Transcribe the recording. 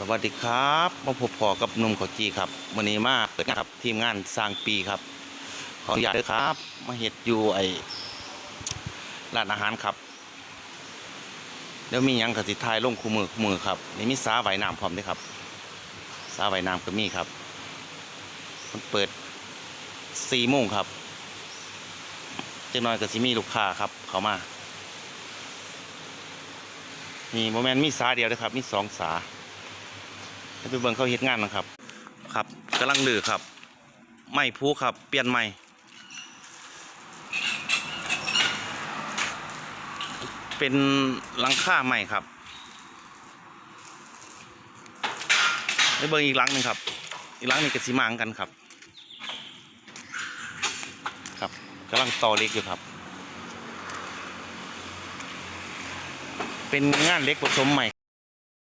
สวัสดีครับมาพบพอกับนุ่มขอจีครับวันนี้มาเปิดงานครับทีมงานสร้างปีครับ ขออนุญาตด้วยครับ มาเฮ็ดอยู่ไอ้ร้านอาหารครับเดี๋ยวมียังกสิทายลงคู่มือคู่มือครับนี่มีสาว่ายน้ำพร้อมด้วยครับ สาว่ายน้ำก็มีครับ มันเปิดสี่โมงครับเจ้าน้อยก็สิมีลูกค้าครับ เขามามีโมเมนต์มีสาเดียวนะครับ มีสองสา ไปเบิ่งเขาเฮ็ดงานนะครับ ครับกำลังลือครับ ไม่พูครับ เปลี่ยนใหม่เป็นหลังคาใหม่ครับไปเบิ่งอีกหลังหนึ่งครับ อีกหลังนี้ก็สีมางกันครับครับกำลังต่อเล็กอยู่ครับ เป็นงานเล็กผสมใหม่